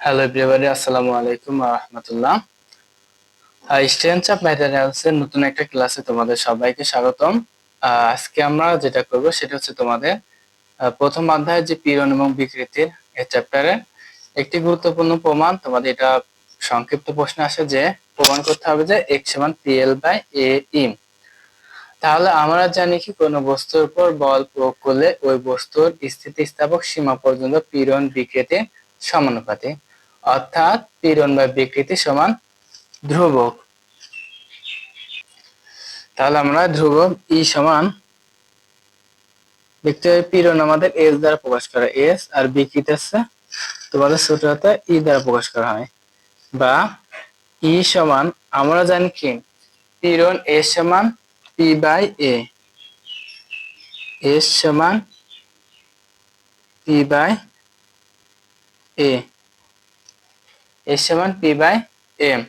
Hello everybody আসসালামু আলাইকুম রাহমাতুল্লাহ স্ট্রেন্থ অফ ম্যাটেরিয়ালস এর নতুন একটা ক্লাসে তোমাদের সবাইকে স্বাগতম। আজকে আমরা যেটা করব সেটা হচ্ছে তোমাদের প্রথম অধ্যায় যে পীড়ন এবং বিকৃতির এই চ্যাপ্টারে একটি গুরুত্বপূর্ণ প্রমাণ। তোমাদের এটা সংক্ষিপ্ত প্রশ্ন আসে যে, প্রমাণ করতে হবে যে এক্স সমান পিএল বাই এ ইম তাহলে আমরা জানি কি, কোনো বস্তুর উপর বল প্রয়োগ করলে ওই বস্তুর স্থিতিস্থাপক সীমা পর্যন্ত পীড়ন, বিকৃতি সমানুপাতিক অর্থাৎ পীড়ন বা বিকৃতি সমান ধ্রুবক। তাহলে আমরা ধ্রুবক ই সমান দেখতে পাই পীড়ন আমাদের এস দ্বারা প্রকাশ করা। এস আর বিকৃতি আছে তোমাদের ছোট ই দ্বারা প্রকাশ করা হয়। বা ই সমান, আমরা জানি কি? পীড়ন এস সমান পি বাই এ সমান পি বাই এ এস সমান P by M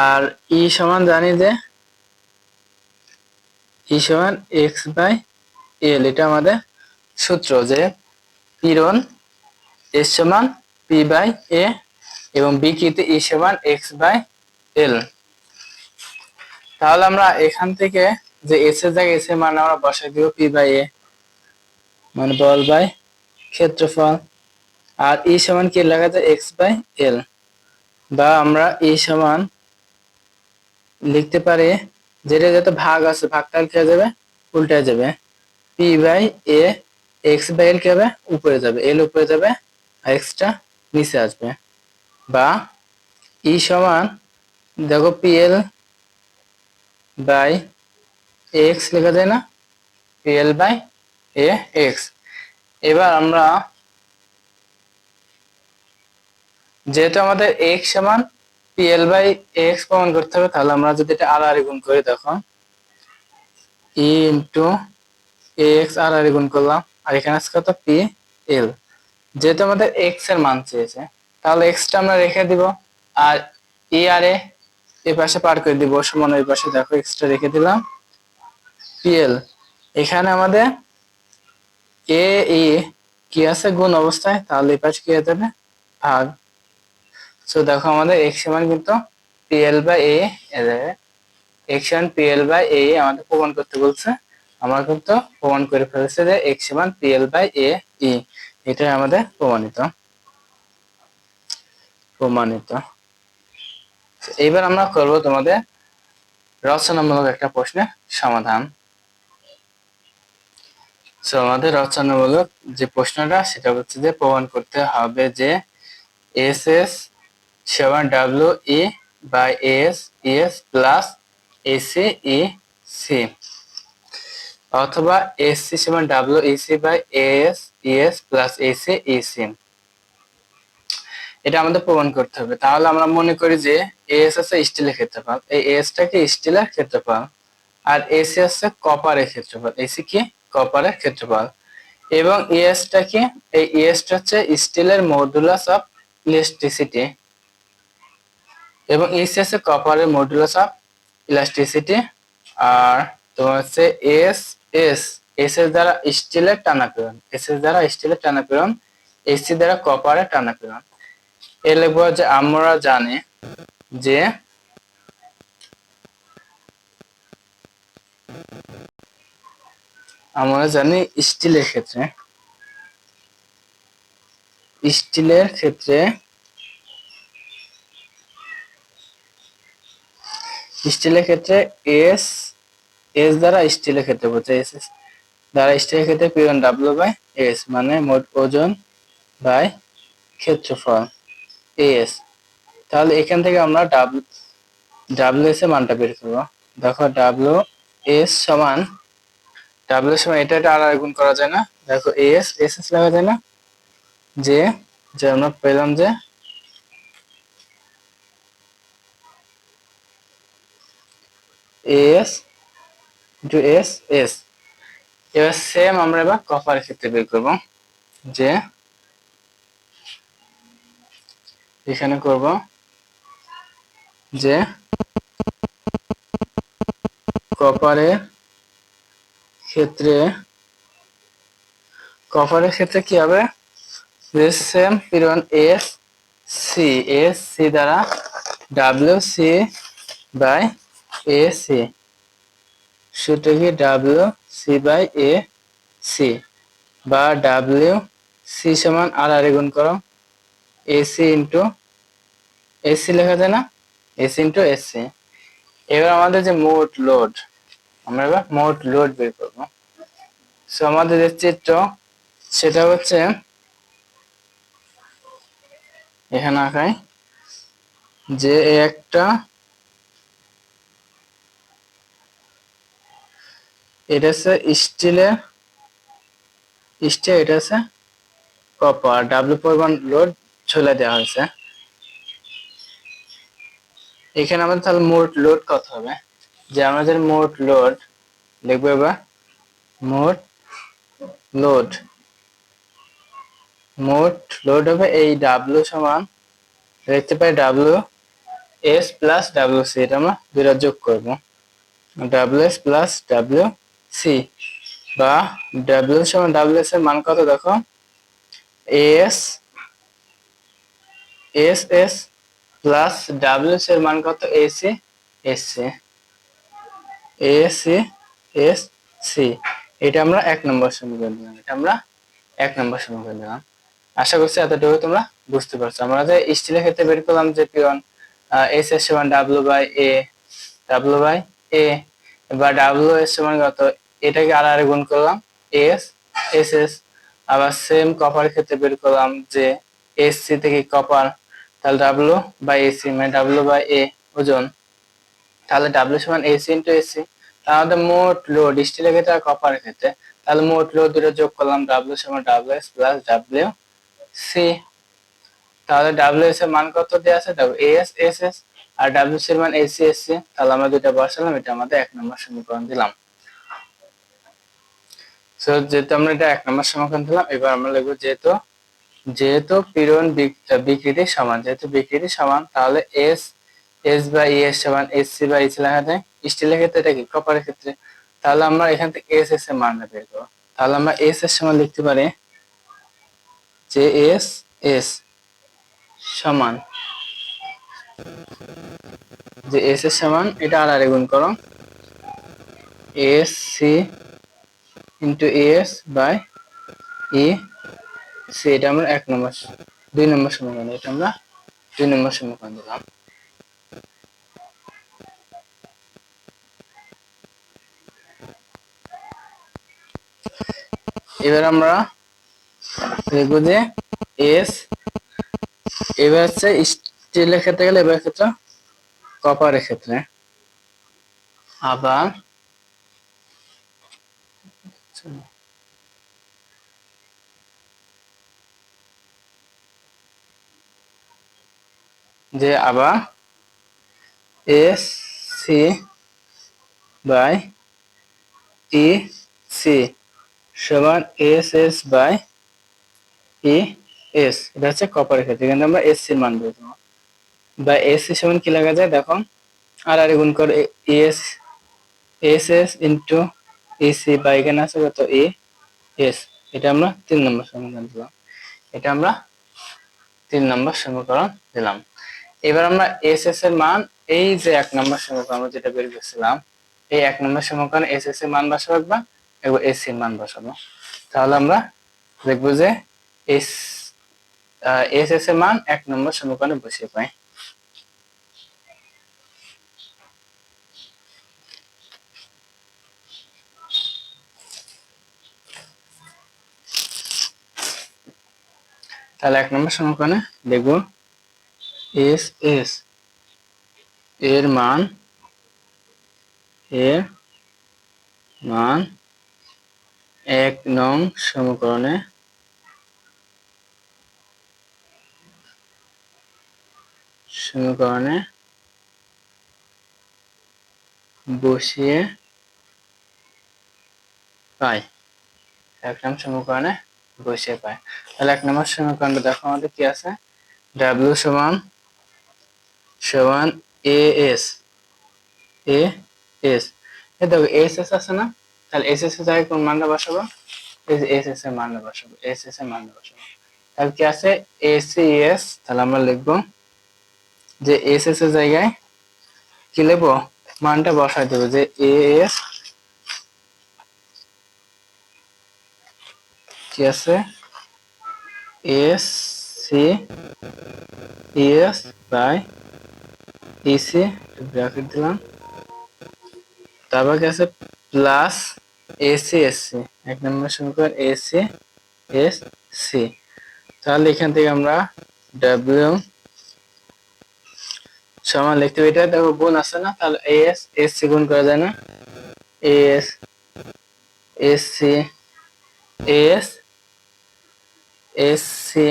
R E সমান জানি যে ই সমান এক্স বাই এল এটা আমাদের সূত্র যে পীড়ন এস সমান পি বাই এ এবং বিকৃতি ই সমান এক্স বাই এল তাহলে আমরা এখান থেকে যে এস এর জায়গায় এস এর মান আমরা বসাই দিব পি বাই এ মানে বল বাই ক্ষেত্রফল। আর ই সমান কি লেখা যায় এক্স বাই এল বা আমরা ই সমান লিখতে পারি, যেটা যত ভাগ আছে ভাগটা কি যাবে? উল্টে যাবে। P by A X by L কি হবে? উপরে যাবে। এল উপরে যাবে আর এক্সটা নিচে আসবে। বা ই সমান, দেখো পি এল বাই এক্স লেখা যায় না? P L by A X এবার আমরা যেহেতু আমাদের এক্স সমান পিএল বাই এক্স প্রমাণ করতে হবে, তাহলে আমরা যদি এটা আর গুণ করি, দেখো। ই ইন্টু এক্স আর আর গুণ করলাম, আর এখানে আছে কত? পি এল যেহেতু আমাদের এক্সের মান চেয়েছে, তাহলে এক্সটা আমরা রেখে দিব, আর ই আর এ এই পাশে পার করে দিব, সমান ওই পাশে। দেখো এক্সটা রেখে দিলাম পিএল এখানে আমাদের এ, ই, কি আছে? গুণ অবস্থায়? তাহলে এই পাশে কি হয়ে যাবে? ভাগ। সো দেখো আমাদের এক্স সমান কিন্তু পিএল বাই এ এক্স সমান পিএল বাই এ আমাদের প্রমাণ করতে বলছে। আমরা কিন্তু প্রমাণ করে ফেলেছে যে এক্স সমান পিএল বাই এ ই এটাই আমাদের প্রমাণিত। প্রমাণিত। এইবার আমরা করব তোমাদের রচনামূলক একটা প্রশ্নের সমাধান। সো আমাদের রচনামূলক যে প্রশ্নটা, সেটা হচ্ছে যে প্রমাণ করতে হবে যে S S seven W E by S S plus AC E C অথবা এসসি সমান W EC by S ES plus AC EC এটা আমাদের প্রমাণ করতে হবে। তাহলে আমরা মনে করি যে এস আছে স্টিলের ক্ষেত্রফল, এই এসটা কি স্টিলের ক্ষেত্রফল, আর এসি হচ্ছে কপারের ক্ষেত্রফল এসি কি? কপারের ক্ষেত্রফল। এবং ইএসটা কি? এই ইএসটা হচ্ছে স্টিলের মডুলাস অফ ইলেকট্রিসিটি এবং ইসি হচ্ছে কপারের মডুলাস অফ ইলাস্টিসিটি আর তোমার হচ্ছে এস এস এস এর দ্বারা স্টিলের টানাপীড়ন। এস এর দ্বারা স্টিলের টানাপীড়ন এসি দ্বারা কপারের টানাপীড়ন। এ লিখব যে আমরা জানি যে আমরা জানি স্টিলের ক্ষেত্রে। স্টিলের ক্ষেত্রে স্টিলের ক্ষেত্রে এস এস দ্বারা স্টিলের ক্ষেত্রে বলছে এস এস দ্বারা স্টিলের ক্ষেত্রে পিওন ডাব্লিউ বাই এস মানে মোট ওজন বাই ক্ষেত্রফল এস তাহলে এখান থেকে আমরা ডাব্লিউ ডাব্লিউ এস এর মানটা বের করব। দেখো ডাব্লিউ এস সমান ডাব্লিউ সমান এটা এটা আর গুণ করা যায় না। দেখো এস এস এস লেখা যায় না। যে যে আমরা পেলাম যে এস ইন্টু এস এস এবার সেম আমরা এবার ক্ষেত্রে বের করব। যে এখানে করব। যে কপারের ক্ষেত্রে কপারের ক্ষেত্রে কি হবে? সেম পীড়ন এস সি এস সি দ্বারা W C by A C সূত্র কি W C by A C বা ডাব্লিউ সি সমান আর আর গুণ করো। এসি ইন্টু এসি লেখা যায় না? এসি ইন্টু এসি এবার আমাদের যে মোট লোড আমরা এবার মোট লোড বের করব। সো আমাদের যে চিত্র, সেটা হচ্ছে এখানে আঁকাই যে একটা এটা হচ্ছে স্টিলের স্টিল এটা হচ্ছে কপার ডাব্লিউ পরিমাণ লোড ঝুলে দেওয়া হয়েছে। এখানে আমাদের তাহলে মোট লোড কত হবে? যে আমাদের মোট লোড লিখব এবার, মোট লোড মোট লোড হবে এই ডাব্লিউ সমান, দেখতে পাই W S plus W C এটা আমরা দুটা যোগ করব। W S plus W C বা ডাব্লিউ সমান ডাব্লিউ এস এর মান কত দেখো? S S S plus W W এর মান কত? AC AC SC AC S C এটা আমরা এক নম্বর সমীকরণ দিলাম। এটা আমরা এক নম্বর সমীকরণ দিলাম। আশা করছি এতটুকু তোমরা বুঝতে পারছ। আমরা যে স্টিলের ক্ষেত্রে বের করলাম যে পিওন এস এস সমান W by A W by A বা ডাব্লিউ এস সমান কত? এটাকে আর আর গুণ করলাম এস এস এস। আবার সেম কপার ক্ষেত্রে বের করলাম যে এস সি থেকে কপার তাহলে ডাব্লিউ বাই এসি মানে ডাব্লিউ বাই এ ওজন। তাহলে ডাব্লিউ সমান এসি ইন্টু এসি আমাদের মোট লোড স্টিলের ক্ষেত্রে আর কপারের ক্ষেত্রে, তাহলে মোট লোড দুটো যোগ করলাম ডাব্লিউ সমান W S plus W C তাহলে ডাব্লিউ এস এর মান কত দেওয়া আছে? ডাব্লিউ এস এস এস আর ডাব্লিউ সি এর মান এসি এসসি তাহলে আমরা দুটো বসালাম, এটা আমাদের এক নম্বর সমীকরণ দিলাম। সো যেহেতু আমরা এটা এক নম্বর সমীকরণ দিলাম, এবার আমরা লিখব যেহেতু যেহেতু পীড়ন বিকৃতি সমান, যেহেতু বিকৃতি সমান, তাহলে এস এস বাই এস সমান এস সি বাই এস লেখা যায় স্টিলের ক্ষেত্রে এটা কি? কপারের ক্ষেত্রে। তাহলে আমরা এখান থেকে এস এস এর মানটা বের করব। তাহলে আমরা এস এর সমান লিখতে পারি যে এস এস সমান, যে এস এর সমান, এটা আর আরে গুণ করো। S C into S by E C এটা আমরা এক নম্বর, দুই নম্বর সমীকরণ, এটা আমরা দুই নম্বর সমীকরণ দিলাম। এবার আমরা দেখব যে এস এবার হচ্ছে স্টিলের ক্ষেত্রে গেলে এবার ক্ষেত্রে কপারের ক্ষেত্রে। আবার যে আবার S C by E C সমান S S by E S এটা হচ্ছে কপারের ক্ষেত্রে। কিন্তু আমরা এস সির মান বের বা এস সমান কি লাগা যায়? দেখো, আর আর গুণ করে S S S into AC বা এখানে আছে কত? এ এস এটা আমরা তিন নম্বর সমীকরণ দিলাম। এটা আমরা তিন নম্বর সমীকরণ দিলাম। এবার আমরা এস এস এর মান, এই যে এক নম্বর সমীকরণ আমরা যেটা বের করছিলাম, এই এক নম্বর সমীকরণে এস এস এর মান বসাবো বা এবং এস এর মান বসাবো। তাহলে আমরা দেখব যে এস এস এস এর মান এক নম্বর সমীকরণে বসিয়ে পাই। তাহলে এক নম্বর সমীকরণে দেখব এস এস এর মান এর মান এক নং সমীকরণে। সমীকরণে বসিয়ে পাই। এক নং সমীকরণে বসিয়ে পাই। তাহলে এক নম্বর সমীকরণটা দেখো আমাদের কি আছে? ডাব্লিউ সমান সমান এ এস এ এস এই দেখো এস এস আছে না? তাহলে এস এস এর জায়গায় কোন মানটা বসাবো? এস এস এর মান বসাবো এস এস এর মান বসাবো। তাহলে কি আছে? এসি এস তাহলে আমরা লিখব যে এস এস এর জায়গায় কি লিখব? মানটা বসাই দেবো যে এ এস কি আছে? S C S by EC bracket দিলাম। তারপর কি আছে? প্লাস এসি এসসি এক নম্বর সমীকরণ এসি এস সি তাহলে এখান থেকে আমরা ডাব্লিউ সমান লিখতে এটা দেখো গুণ আছে না? তাহলে এস এস সি গুণ করা যায় না? S S C S S C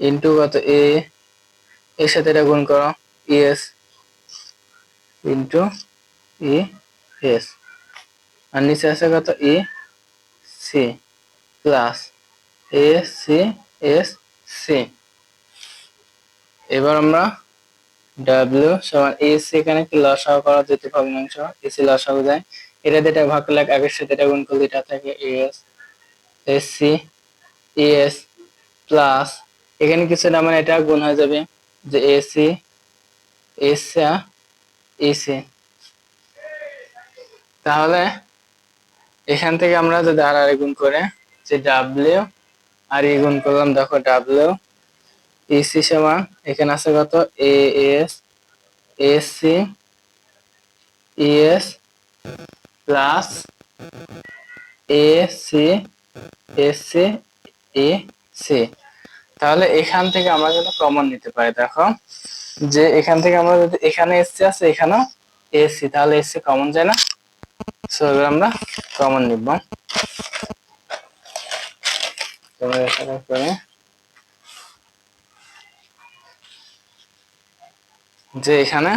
into কত? এ এর সাথে এটা গুণ করো। এস ইন্টু ই এস আর নিচে আছে কত? E C. Plus A, C, S, C. এবার আমরা ডাব্লিউ সমান এ, সি এখানে কি লসাগু করা যেতে ভগ্নাংশ এ, সি লসাগু যায়। এটা যেটা ভাগ করলে আগের সাথে এটা গুণ করলে এটা থাকে S S C S, plus এখানে কিছু না মানে এটা গুণ হয়ে যাবে যে এসি এসা এসি তাহলে এখান থেকে আমরা যদি আর আর গুণ করে যে ডাব্লিউ আর ই গুণ করলাম, দেখো ডাব্লিউ ইসি সমান, এখানে আছে কত? A S AC ES plus A C SC A C তাহলে এখান থেকে আমরা যদি কমন নিতে পারি, দেখো, যে এখান থেকে আমরা যদি এখানে এসসি আছে, এখানেও এসি তাহলে এসসি কমন যায় না? সো এবার আমরা কমন নিব। যে এখানে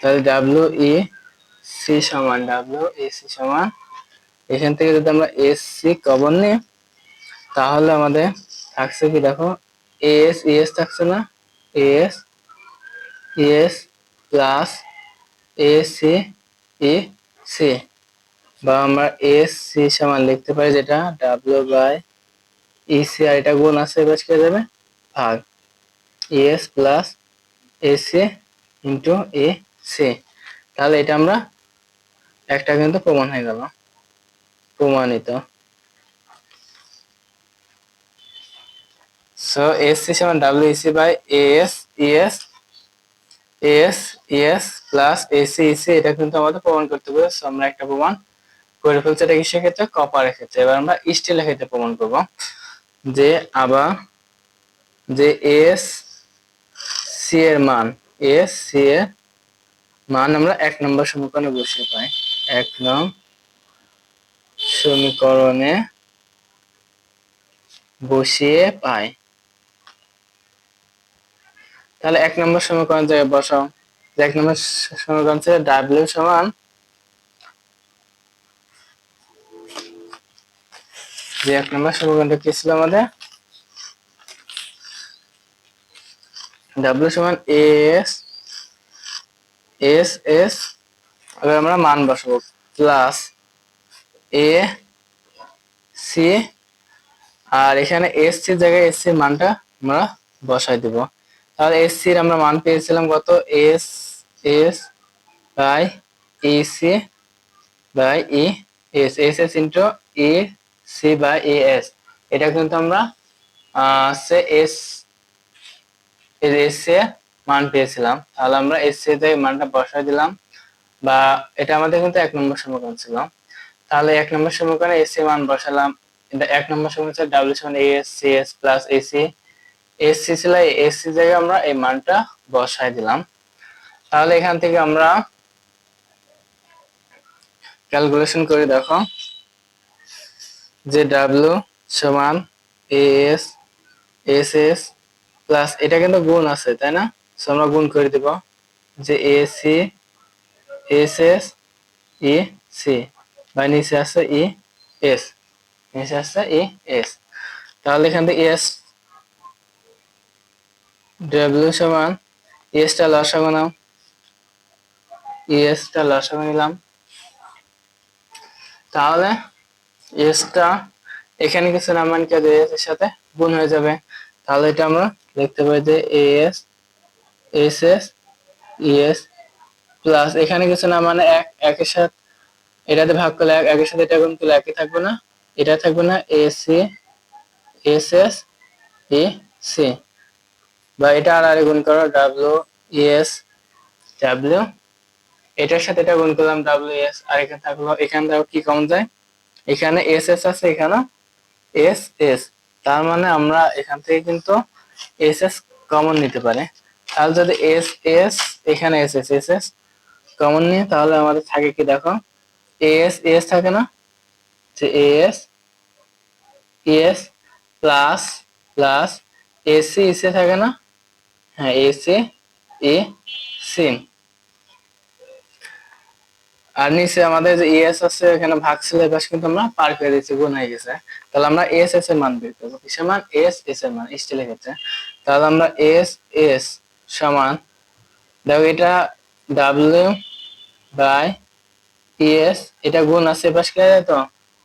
তাহলে ডাব্লিউ ই সি সমান ডাব্লিউ এ সি সমান। এখান থেকে যদি আমরা এস সি কমন নিই, তাহলে আমাদের থাকছে কি দেখো? এস ইএস থাকছে না? S ES plus A C E C বা আমরা এস সি সমান লিখতে পারি যেটা ডাব্লিউ বাই ই সি আর এটা গুণ আছে, এবার কি যাবে? ভাগ। S plus A C into A C তাহলে এটা আমরা একটা কিন্তু প্রমাণ হয়ে গেল। প্রমাণিত। সো এস সি সমান W C by S ES S ES plus AC EC এটা কিন্তু আমাদের প্রমাণ করতে হবে। সো আমরা একটা প্রমাণ করে ফেলছি এটা কিসের ক্ষেত্রে? কপারের ক্ষেত্রে। এবার আমরা স্টিলের ক্ষেত্রে প্রমাণ করব যে আবার যে এস সি এর মান এস সি এর মান আমরা এক নম্বর সমীকরণে বসিয়ে পাই। এক নং সমীকরণে বসিয়ে পাই। তাহলে এক নম্বর সমীকরণ জায়গায় বসাও। এক নম্বর সমীকরণ ছিল ডাব্লিউ সমান যে এক নম্বর সমীকরণটা কি ছিল আমাদের? ডাব্লিউ সমান এস এস এস এবার আমরা মান বসাবো। প্লাস এ সি আর এখানে এস সি জায়গায় এস সি মানটা আমরা বসাই দিব। তাহলে এস সির আমরা মান পেয়েছিলাম কত? S S by E C by E S S S into E C by E S এটা কিন্তু আমরা সে এস এস এর মান পেয়েছিলাম। তাহলে আমরা এস এর মানটা বসাই দিলাম, বা এটা আমাদের কিন্তু এক নম্বর সমীকরণ ছিল। তাহলে এক নম্বর সমীকরণে এস এর মান বসালাম। এক নম্বর সমীকরণ ডাব্লিউ সমান A S C S plus AC SC ছিল এসসি জায়গায় আমরা এই মানটা বসাই দিলাম। তাহলে এখান থেকে আমরা ক্যালকুলেশন করে, দেখো। যে ডাব্লিউ সমান এস এস এস প্লাস এটা কিন্তু গুণ আছে, তাই না? আমরা গুণ করে দিব যে AC S S E C বা নিচে আছে ই এস নিচে আছে ই এস তাহলে এখান থেকে এস ডাব্লিউ সমান এসটা লসাগু নাও এসটা লসাগু নিলাম। তাহলে এসটা এখানে কিছু নামানকে এস এর সাথে গুণ হয়ে যাবে। তাহলে এটা আমরা লিখতে পারি যে S S S ES plus এখানে কিছু না মানে এক, একের সাথে এটাতে ভাগ করলে এক, একের সাথে এটা গুণ করলে একই থাকবে না। এটা থাকবে না A C S S E C বা এটা আর আরে গুণ করো ডাব্লিউ এস ডাব্লিউ এটার সাথে এটা গুণ করলাম ডাব্লিউ এস আর এখানে থাকল, এখান থেকে কি কমন যায়? এখানে এস এস আছে, এখানে এস এস তার মানে আমরা এখান থেকে কিন্তু এস এস কমন নিতে পারি। তাহলে যদি এস এস এখানে S S S S common নিয়ে তাহলে আমাদের থাকে কি দেখো? এস এস থাকে না? যে S S plus plus AC এসে থাকে না? হ্যাঁ এসি এ সি আর নিচে আমাদের যে এস আছে, এখানে ভাগ ছিল এবার কিন্তু আমরা পার করে দিচ্ছি গুণ হয়ে গেছে। তাহলে আমরা এস এস এর মান বের করব। কিসের মান? এস এস এর মান স্টিলের ক্ষেত্রে। তাহলে আমরা এস এস সমান, দেখো এটা ডাব্লিউ বাই এস এটা গুণ আছে এপাশ কে যেত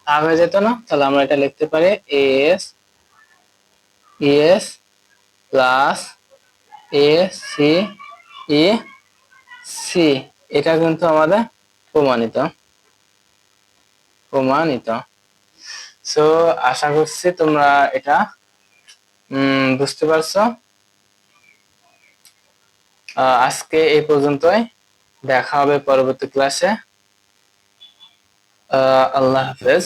ভাগ হয়ে যেত না? তাহলে আমরা এটা লিখতে পারি S S plus A C E C এটা কিন্তু আমাদের প্রমাণিত। প্রমাণিত। সো আশা করছি তোমরা এটা বুঝতে পারছ। আজকে এই পর্যন্তই। দেখা হবে পরবর্তী ক্লাসে আল্লাহ হাফেজ।